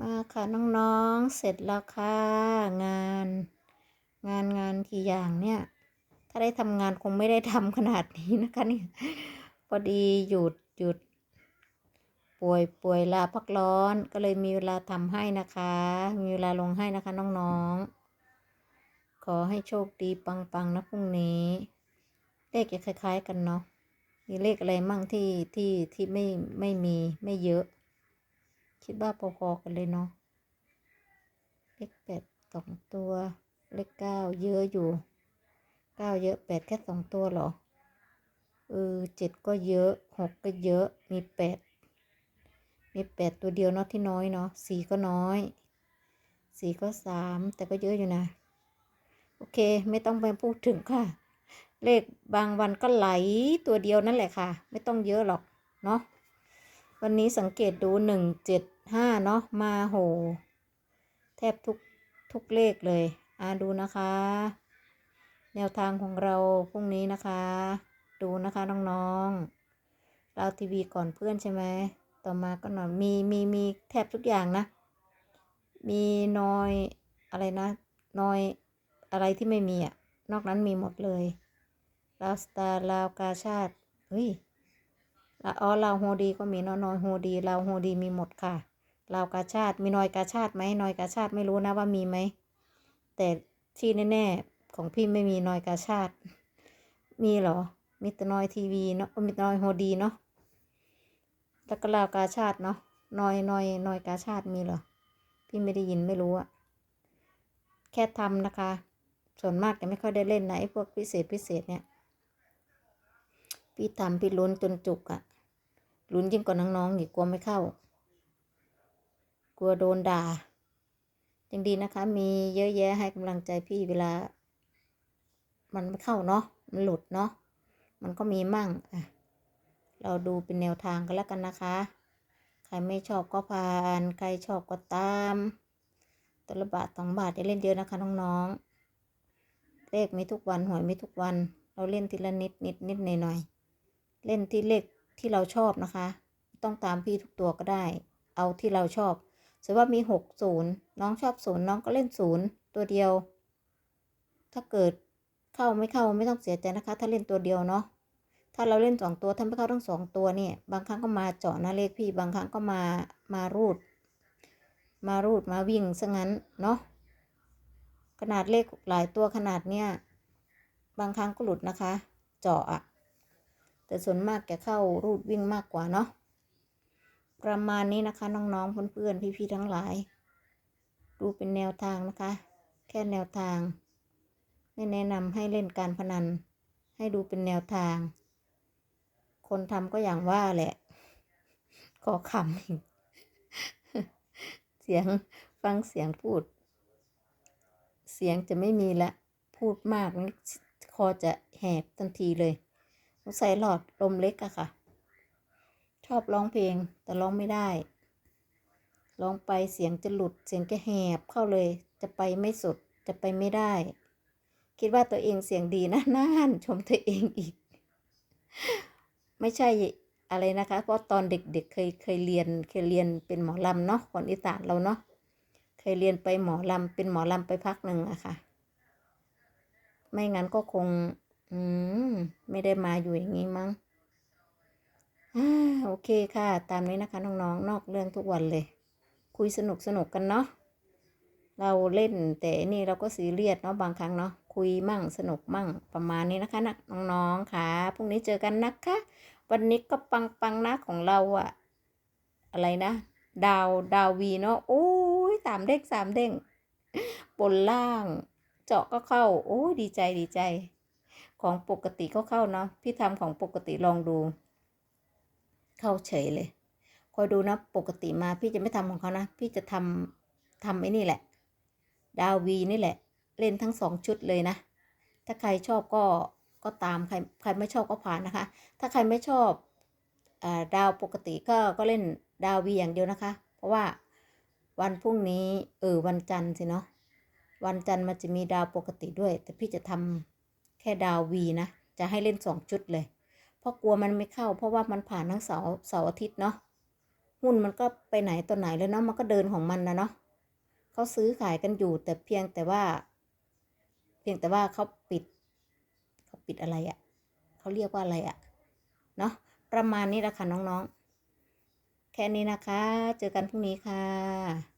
มาค่ะน้องๆ เสร็จแล้วค่ะ งาน งานงานกี่อย่างเนี่ย ถ้าได้ทำงานคงไม่ได้ทำขนาดนี้นะคะเนี่ยพอดีหยุดหยุด ป่วยป่วยลาพักร้อนก็เลยมีเวลาทำให้นะคะ มีเวลาลงให้นะคะน้องๆ ขอให้โชคดีปังๆนะพรุ่งนี้ เลขจะคล้าย ๆ กันเนาะมีเลขอะไรมั่งที่ที่ที่ไม่ไม่มีไม่เยอะ คิดว่าพอๆกันเลยเนาะเลขแปดสองตัว เลขเก้าเยอะอยู่เก้าเยอะแปดแค่สองตัวหรอเออเจ็ดก็เยอะหกก็เยอะมีแปดมีแปดตัวเดียวเนาะที่น้อยเนาะสี่ก็น้อยสี่ก็สามแต่ก็เยอะอยู่นะ โอเคไม่ต้องไปพูดถึงค่ะ เลขบางวันก็ไหลตัวเดียวนั่นแหละค่ะ ไม่ต้องเยอะหรอกเนาะ วันนี้สังเกตดูหนึ่งเจ็ดห้าเนาะมาโห แทบทุกทุกเลขเลย อ่าดูนะคะ แนวทางของเราพรุ่งนี้นะคะ ดูนะคะน้องๆ เราทีวีก่อนเพื่อนใช่ไหม ต่อมาก็หน่อยมีมีมีแทบทุกอย่างนะ มีนอยอะไรนะนอยอะไรที่ไม่มีอะนอกนั้นมีหมดเลยลาวสตาร์ลาวกาชาติเฮ้ย อ๋อลาวโฮดีก็มีนาะนอยโฮดีลาวโฮดีมีหมดค่ะลาวกาชาติมีนอยกาชาติไหมนอยกาชาติไม่รู้นะว่ามีไหม แต่ที่แน่ๆของพี่ไม่มีนอยกาชาติ มีเหรอมีแต่นอยทีวีเนาะมีแต่นอยโฮดีเนาะแล้วก็ลาวกาชาติเนาะนอยนอยนอยกาชาติมีเหรอพี่ไม่ได้ยินไม่รู้อะแค่ทำนะคะ ส่วนมากจะไม่ค่อยได้เล่นนะไอ้พวกพิเศษพิเศษเนี่ย พี่ทำพี่ลุ้นจนจุกอะลุ้นยิ่งกว่าน้องๆอีกกลัวไม่เข้า กลัวโดนด่ายังดีนะคะ มีเยอะแยะให้กำลังใจพี่เวลา มันไม่เข้าเนาะมันหลุดเนาะมันก็มีมั่งอะเราดูเป็นแนวทางกันแล้วกันนะคะ ใครไม่ชอบก็ผ่าน ใครชอบก็ตามตัวละบาทสองบาทจะเล่นเยอะนะคะน้องๆเลขมีทุกวันหวยมีทุกวัน เราเล่นทีละนิดนิดนิดหน่อยหน่อย เล่นที่เลขที่เราชอบนะคะ ต้องตามพี่ทุกตัวก็ได้ เอาที่เราชอบสมมติว่ามีหกศูนย์น้องชอบศูนย์น้องก็เล่นศูนย์ตัวเดียว ถ้าเกิดเข้าไม่เข้าไม่ต้องเสียใจนะคะ ถ้าเล่นตัวเดียวเนาะถ้าเราเล่นสองตัวถ้าไม่เข้าทั้งสองตัวเนี่ย บางครั้งก็มาเจาะหน้าเลขพี่ บางครั้งก็มามารูด มารูดมาวิ่งซะงั้นเนาะขนาดเลขหลายตัวขนาดเนี้ยบางครั้งก็หลุดนะคะ เจาะอะ แต่ส่วนมากแกเข้ารูดวิ่งมากกว่าเนาะประมาณนี้นะคะน้องๆเพื่อนๆพี่ๆทั้งหลาย ดูเป็นแนวทางนะคะ แค่แนวทาง ไม่แนะนำให้เล่นการพนัน ให้ดูเป็นแนวทาง คนทำก็อย่างว่าแหละขอคำเสียงฟังเสียงพูด เสียงจะไม่มีละ พูดมากคอจะแหบทันทีเลย สงสัยหลอดลมเล็กอะค่ะ ชอบร้องเพลงแต่ร้องไม่ได้ ร้องไปเสียงจะหลุดเสียงจะแหบเข้าเลย จะไปไม่สุดจะไปไม่ได้ คิดว่าตัวเองเสียงดีนะน่านชมตัวเองอีก ไม่ใช่อะไรนะคะ เพราะตอนเด็กๆเคยเคยเรียนเคยเรียนเป็นหมอลำเนาะคนอีสานเราเนาะเคยเรียนไปหมอลำเป็นหมอลำไปพักหนึ่งอะค่ะ ไม่งั้นก็คง อืม ไม่ได้มาอยู่อย่างนี้มั้งอ่าโอเคค่ะ ตามนี้นะคะน้องๆนนอกเรื่องทุกวันเลย คุยสนุกสนุกกันเนาะเราเล่นแต่นี่เราก็ซีเรียสเนาะบางครั้งเนาะคุยมั่งสนุกมั่งประมาณนี้นะคะนะน้องๆค่ะพรุ่งนี้เจอกันนะคะ วันนี้ก็ปังปังๆนะของเราอะอะไรนะ ดาวดาววีเนาะโอ้ยสามเด้งสามเด้งบนล่าง เจาะก็เข้า โอ้ดีใจดีใจ ของปกติก็เข้าเนาะพี่ทำของปกติลองดู เข้าเฉยเลย คอยดูนะปกติมาพี่จะไม่ทำของเขานะ พี่จะทำทำไอ้นี่แหละ ดาววีนี่แหละ เล่นทั้งสองชุดเลยนะ ถ้าใครชอบก็ก็ตามใครใครไม่ชอบก็ผ่านนะคะ ถ้าใครไม่ชอบอดาวปกติก็ก็เล่นดาววีอย่างเดียวนะคะ เพราะว่าวันพรุ่งนี้เออวันจันทร์สิเนาะวันจันทร์มันจะมีดาวปกติด้วย แต่พี่จะทำแค่ดาววีนะ จะให้เล่นสองชุดเลย เพราะกลัวมันไม่เข้า เพราะว่ามันผ่านทั้งเสาร์เสาร์อาทิตย์เนาะ หุ้นมันก็ไปไหนตัวไหนแล้วเนาะ มันก็เดินของมันนะเนาะเขาซื้อขายกันอยู่แต่เพียงแต่ว่า เพียงแต่ว่าเขาปิดเขาปิดอะไรอะ่ะเขาเรียกว่าอะไรอะ่ะ เนาะ ประมาณนี้ละค่ะน้องๆ แค่นี้นะคะ เจอกันพรุ่งนี้ค่ะ